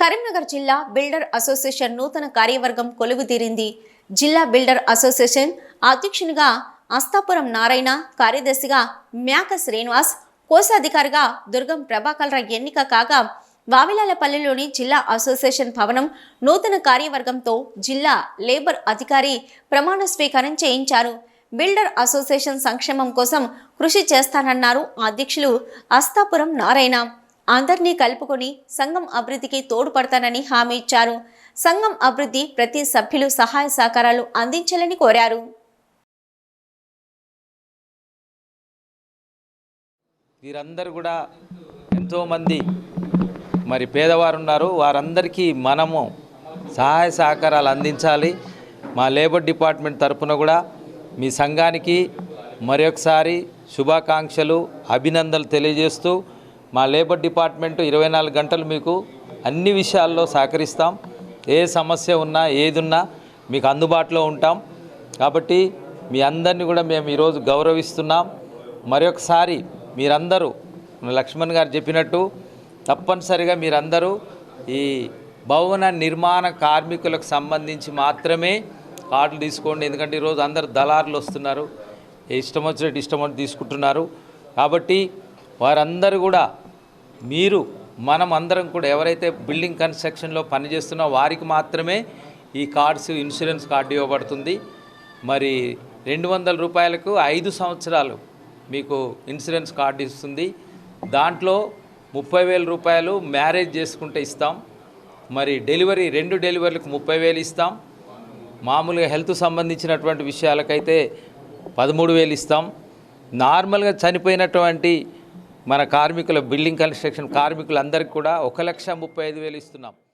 కరీంనగర్ జిల్లా builder association నూతన కార్యవర్గం కొలువు తీరింది జిల్లా బిల్డర్ అసోసియేషన్ అధ్యక్షునిగా అస్తాపురం నారాయణ కార్యదర్శిగా మ్యాక శ్రీనివాస్ కోశాధికారిగా దుర్గం ప్రభాకర్ ఎన్నిక కాగా వావిలాలపల్లిలోని జిల్లా అసోసియేషన్ భవనం నూతన కార్యవర్గంతో జిల్లా లేబర్ అధికారి ప్రమాణ స్వీకారం చేయించారు. బిల్డర్ అసోసియేషన్ సంక్షేమం కోసం కృషి చేస్తానన్నారు అధ్యక్షులు అస్తాపురం నారాయణ. అందరినీ కలుపుకొని సంఘం అభివృద్ధికి తోడ్పడతానని హామీ ఇచ్చారు. సంఘం అభివృద్ధి ప్రతి సభ్యులు సహాయ సహకారాలు అందించాలని కోరారు. వీరందరూ కూడా ఎంతోమంది మరి పేదవారు ఉన్నారు వారందరికీ మనము సహాయ సహకారాలు అందించాలి. మా లేబర్ డిపార్ట్మెంట్ తరపున కూడా మీ సంఘానికి మరొకసారి శుభాకాంక్షలు అభినందనలు తెలియజేస్తూ మా లేబర్ డిపార్ట్మెంట్ ఇరవై నాలుగు గంటలు మీకు అన్ని విషయాల్లో సహకరిస్తాం. ఏ సమస్య ఉన్నా ఏదున్నా మీకు అందుబాటులో ఉంటాం. కాబట్టి మీ అందరినీ కూడా మేము ఈరోజు గౌరవిస్తున్నాం. మరొకసారి మీరందరూ లక్ష్మణ్ గారు చెప్పినట్టు తప్పనిసరిగా మీరందరూ ఈ భవన నిర్మాణ కార్మికులకు సంబంధించి మాత్రమే కార్డులు తీసుకోండి. ఎందుకంటే ఈరోజు అందరు దళారులు వస్తున్నారు. ఇష్టం వచ్చినట్టు ఇష్టం తీసుకుంటున్నారు. కాబట్టి వారందరూ కూడా మీరు మనం అందరం కూడా ఎవరైతే బిల్డింగ్ కన్స్ట్రక్షన్లో పనిచేస్తున్నా వారికి మాత్రమే ఈ కార్డ్స్ ఇన్సూరెన్స్ కార్డు ఇవ్వబడుతుంది. మరి రెండు వందల రూపాయలకు ఐదు సంవత్సరాలు మీకు ఇన్సూరెన్స్ కార్డు ఇస్తుంది. దాంట్లో ముప్పై వేల రూపాయలు మ్యారేజ్ చేసుకుంటే ఇస్తాం. మరి డెలివరీ రెండు డెలివరీలకు ముప్పై వేలు ఇస్తాం. మామూలుగా హెల్త్ సంబంధించినటువంటి విషయాలకైతే పదమూడు వేలు ఇస్తాం. నార్మల్గా చనిపోయినటువంటి మన కార్మికుల బిల్డింగ్ కన్స్ట్రక్షన్ కార్మికులందరికీ కూడా ఒక లక్ష ముప్పై ఐదు వేలు ఇస్తున్నాం.